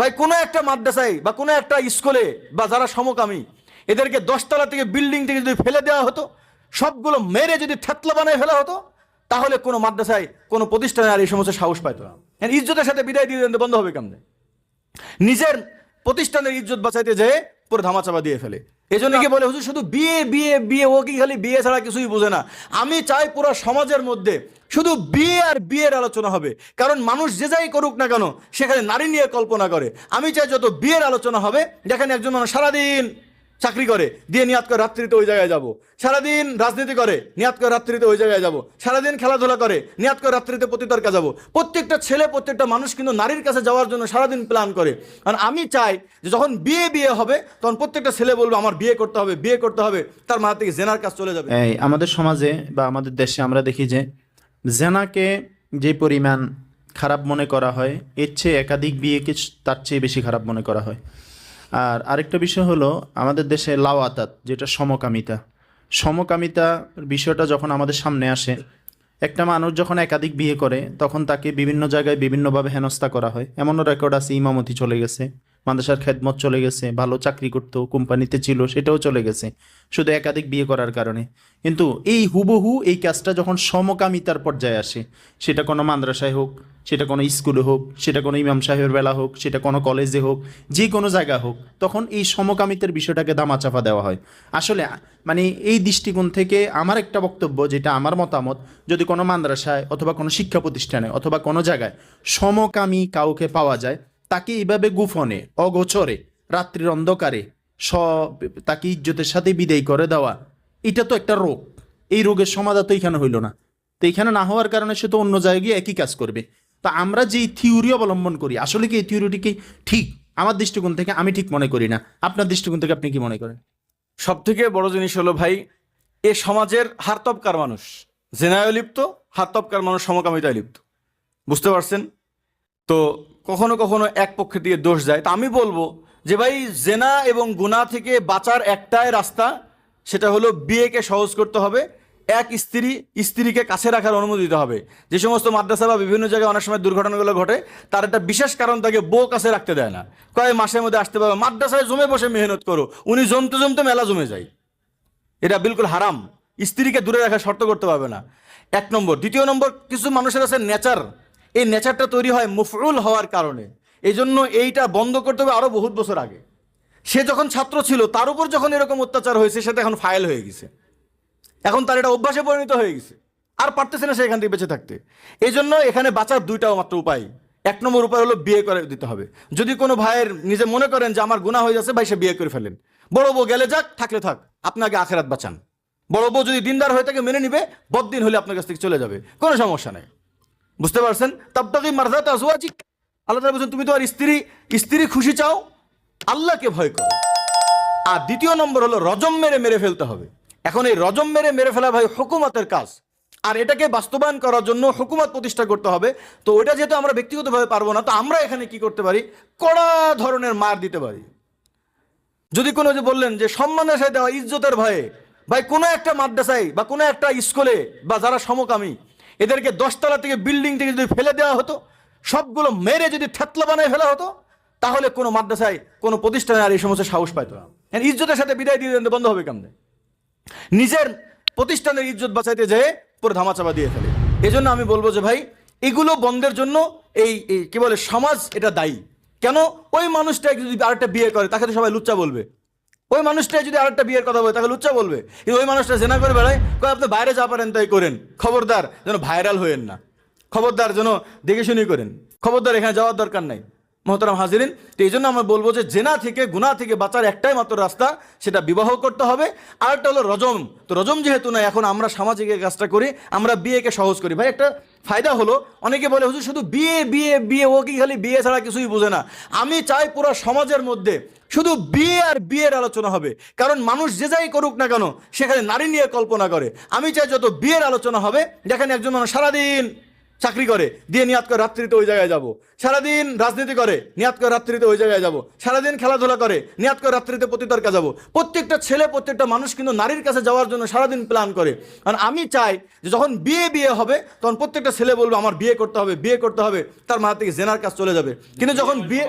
ভাই, কোনো একটা মাদ্রাসায় বা কোনো একটা স্কুলে বা যারা সমকামী, এদেরকে দশতলা থেকে বিল্ডিং থেকে যদি ফেলে দেওয়া হতো, সবগুলো মেরে যদি থেতলা বানায় ফেলা হতো, তাহলে কোনো মাদ্রাসায়, কোনো প্রতিষ্ঠানে আর এই সমস্ত সাহস পাইতো না। ইজ্জতের সাথে বিদায় দিয়ে দেন বন্ধ হবে কেমনে? নিজের প্রতিষ্ঠানের ইজ্জত বাঁচাইতে যেয়ে পুরো ধামাচাপা দিয়ে ফেলে। এই জন্য কি বলে হুজুর শুধু বিয়ে বিয়ে বিয়ে ও কি খালি বিয়ে ছাড়া কিছুই বোঝে না। আমি চাই পুরো সমাজের মধ্যে শুধু বিয়ে আর বিয়ের আলোচনা হবে। কারণ মানুষ যে যাই করুক না কেন সেখানে নারী নিয়ে কল্পনা করে। আমি চাই যত বিয়ের আলোচনা হবে যেখানে একজন মানুষ সারাদিন চাকরি করে, দিয়ে নিয়াত করে রাত্রিতে ওই জায়গায় যাব। সারাদিন রাজনীতি করে, নিয়াত করে রাত্রিতে ওই জায়গায় যাব। সারাদিন খেলাধুলা করে, নিয়াত করে রাত্রিতে প্রতিতর্কা যাব। প্রত্যেকটা ছেলে, প্রত্যেকটা মানুষ কিন্তু নারীর কাছে যাওয়ার জন্য সারাদিন প্ল্যান করে। আর আমি চাই যে যখন বিয়ে বিয়ে হবে, তখন প্রত্যেকটা ছেলে বলবে, আমার বিয়ে করতে হবে, বিয়ে করতে হবে। তার মাথা থেকে জেনার কাজ চলে যাবে। আমাদের সমাজে বা আমাদের দেশে আমরা দেখি যে, জেনাকে যে পরিমাণ খারাপ মনে করা হয়, এর চেয়ে একাধিক বিয়েকে তার চেয়ে বেশি খারাপ মনে করা হয়। আর আরেকটা বিষয় হলো আমাদের দেশে লাও আতাত যেটা সমকামিতা। সমকামিতা বিষয়টা যখন আমাদের সামনে আসে, একটা মানুষ যখন একাধিক বিয়ে করে, তখন তাকে বিভিন্ন জায়গায় বিভিন্নভাবে হেনস্থা করা হয়। এমনও রেকর্ড আছে, ইমামতি চলে গেছে। মাদ্রাসার খেদমত চলে গেছে, ভালো চাকরি করতো, কোম্পানিতে ছিল, সেটাও চলে গেছে, শুধু একাধিক বিয়ে করার কারণে। কিন্তু এই হুবহু এই কাজটা যখন সমকামিতার পর্যায়ে আসে, সেটা কোনো মাদ্রাসায় হোক, সেটা কোনো স্কুলে হোক, সেটা কোনো ইমাম সাহেবের বেলা হোক, সেটা কোনো কলেজে হোক, যে কোনো জায়গা হোক, তখন এই সমকামিতার বিষয়টাকে দামাচাপা দেওয়া হয়। আসলে মানে এই দৃষ্টিকোণ থেকে আমার একটা বক্তব্য, যেটা আমার মতামত, যদি কোনো মাদ্রাসায় অথবা কোনো শিক্ষা প্রতিষ্ঠানে অথবা কোনো জায়গায় সমকামী কাউকে পাওয়া যায় তাকে এইভাবে গুফনে অগোচরে রাত্রির অন্ধকারে স তাকে ইজ্জতের সাথে বিদায় করে দেওয়া, এটা তো একটা রোগ। এই রোগের সমাধা তো এখানে হইল না। তো এখানে না হওয়ার কারণে সে তো অন্য জায়গায় গিয়ে একই কাজ করবে। তো আমরা যে থিওরি অবলম্বন করি, আসলে কি এই থিওরিটি কি ঠিক? আমার দৃষ্টিকোণ থেকে আমি ঠিক মনে করি না। আপনার দৃষ্টিকোণ থেকে আপনি কি মনে করেন? সব থেকে বড় জিনিস হলো ভাই, এ সমাজের হারতবকার মানুষ, জেনায় লিপ্ত, হারতবকার মানুষ সমকামিতায় লিপ্ত। বুঝতে পারছেন? তো কখনো কখনো এক পক্ষে দিয়ে দোষ যায়। তা আমি বলব যে ভাই, জেনা এবং গুনাহ থেকে বাঁচার একটাই রাস্তা, সেটা হলো বিয়েকে সহজ করতে হবে, এক স্ত্রী স্ত্রীকে কাছে রাখার অনুমতি দিতে হবে। যে সমস্ত মাদ্রাসা বা বিভিন্ন জায়গায় অনেক সময় দুর্ঘটনাগুলো ঘটে, তার একটা বিশেষ কারণ তাকে বউ কাছে রাখতে দেয় না। কয়েক মাসের মধ্যে আসতে পারবে? মাদ্রাসায় জমে বসে মেহনত করো, উনি জমতে জমতে মেলা জমে যায়। এটা বিলকুল হারাম। স্ত্রীকে দূরে রাখার শর্ত করতে পারবে না। এক নম্বর। দ্বিতীয় নম্বর, কিছু মানুষের আছে নেচার এই নেচারটা তৈরি হয় মুফরুল হওয়ার কারণে। এই জন্য এইটা বন্ধ করতে হবে আরও বহুত বছর আগে। সে যখন ছাত্র ছিল, তার উপর যখন এরকম অত্যাচার হয়েছে সেটা এখন ফাইল হয়ে গেছে। এখন তার এটা অভ্যাসে পরিণত হয়ে গেছে। আর পারতেছে না সে এখান থেকে বেঁচে থাকতে। এই জন্য এখানে বাঁচার দুইটা মাত্র উপায়। এক নম্বর উপায় হলো বিয়ে করে দিতে হবে। যদি কোনো ভাইয়ের নিজে মনে করেন যে আমার গুণা হয়ে যাচ্ছে, ভাই সে বিয়ে করে ফেলেন। বড় বউ গেলে যাক, থাকলে থাক আপনাকে আখেরাত বাঁচান। বড় বউ যদি দিনদার হয়ে থাকে, মেনে নিবে বদিন হলে আপনার কাছ থেকে চলে যাবে। কোনো সমস্যা নেই। বুঝতে পারছেন? তাবতাকি মারদাত আজওয়াজিক আল্লাহ তাআলা বলছেন, তুমি তোমার স্ত্রী স্ত্রী খুশি চাও, আল্লাহকে ভয় করো। আর দ্বিতীয় নম্বর হলো, রজম মেরে মেরে ফেলতে হবে। এখন এই রজম মেরে মেরে ফেলা ভাই হুকুমতের কাজ। আর এটাকে বাস্তবায়ন করার জন্য হুকুমত প্রতিষ্ঠা করতে হবে। তো ওটা যেহেতু আমরা ব্যক্তিগতভাবে পারব না, তো আমরা এখানে কি করতে পারি? কড়া ধরনের মার দিতে পারি। যদি কোনো যে বললেন যে সম্মানের সাথে দেওয়া ইজ্জতের ভয়ে, ভাই, কোনো একটা মাদ্রাসায় বা কোনো একটা স্কুলে বা যারা সমকামী এদেরকে দশতলা থেকে বিল্ডিং থেকে যদি ফেলে দেওয়া হতো, সবগুলো মেরে যদি থেতলা বানায় ফেলা হতো, তাহলে কোনো মাদ্রাসায়, কোনো প্রতিষ্ঠানে আর এই সমস্ত সাহস পাইতো না। ইজ্জতের সাথে বিদায় দিয়ে দেন বন্ধ হবে কেমনে? নিজের প্রতিষ্ঠানের ইজ্জত বাঁচাইতে যেয়ে পুরো ধামাচাপা দিয়ে ফেলে। এই আমি বলব যে ভাই, এগুলো বন্ধের জন্য এই কি বলে, সমাজ এটা দায়ী। কেন? ওই মানুষটাই যদি আরেকটা বিয়ে করে, তাকে তো সবাই লুচ্চা বলবে। ওই মানুষটাই যদি আরেকটা বিয়ের কথা বলে তাকে লুচ্চা বলবে। কিন্তু ওই মানুষটা জেনা করে বেড়ায়, কয়, আপনি বাইরে যা পারেন তাই করেন। খবরদার, যেন ভাইরাল হয়েন না। খবরদার যেন দেখে শুনি করেন। খবরদার এখানে যাওয়ার দরকার নাই। মোহতারাম হাজিরিন, তো এই জন্য আমরা বলব যে জেনা থেকে গুণা থেকে বাঁচার একটাই মাত্র রাস্তা, সেটা বিবাহ করতে হবে। আর একটা হলো রজম। তো রজম যেহেতু না এখন আমরা সামাজিক কাজটা করি, আমরা বিয়েকে সহজ করি। ভাই, একটা ফায়দা হলো, অনেকে বলে, হুজুর, শুধু বিয়ে বিয়ে বিয়ে, ও কি খালি বিয়ে ছাড়া কিছুই বোঝে না? আমি চাই পুরো সমাজের মধ্যে শুধু বিয়ে আর বিয়ের আলোচনা হবে। কারণ মানুষ যে যাই করুক না কেন সেখানে নারী নিয়ে কল্পনা করে। আমি চাই যত বিয়ের আলোচনা হবে, যেখানে একজন মানুষ সারাদিন চাকরি করে, দিয়ে নিয়াত করে রাত্রিতে ওই জায়গায় যাব। সারাদিন রাজনীতি করে, নিয়াত করে রাত্রিতে ওই জায়গায় যাব। সারাদিন খেলাধুলা করে, নিয়াত করে রাত্রিতে প্রতিতর্কা যাব। প্রত্যেকটা ছেলে, প্রত্যেকটা মানুষ কিন্তু নারীর কাছে যাওয়ার জন্য সারাদিন প্ল্যান করে। কারণ আমি চাই যে যখন বিয়ে বিয়ে হবে, তখন প্রত্যেকটা ছেলে বলবে, আমার বিয়ে করতে হবে, বিয়ে করতে হবে। তার মাথা থেকে জেনার কাজ চলে যাবে। কিন্তু যখন বিয়ে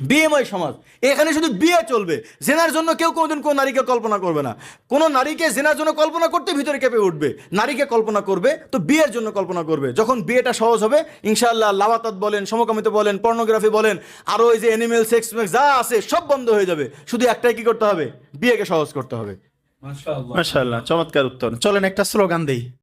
বিয়েময় সমাজ এখানে শুধু বিয়ে চলবে জেনার জন্য কেউ কোনোদিন কোনো নারীকে কল্পনা করবে না। কোনো নারীকে জেনার জন্য কল্পনা করতে ভিতরে কেঁপে উঠবে নারীকে কল্পনা করবে তো বিয়ের জন্য কল্পনা করবে। যখন বিয়েটা সহজ হবে ইনশাআল্লাহ লাওয়াতাত বলেন সমকামিত বলেন পর্নোগ্রাফি বলেন আরও ওই যে অ্যানিমেল সেক্স যা আছে সব বন্ধ হয়ে যাবে। শুধু একটাই কি করতে হবে? বিয়েকে সহজ করতে হবে। মাশাআল্লাহ চমৎকার উত্তর। চলেন একটা স্লোগান দেই।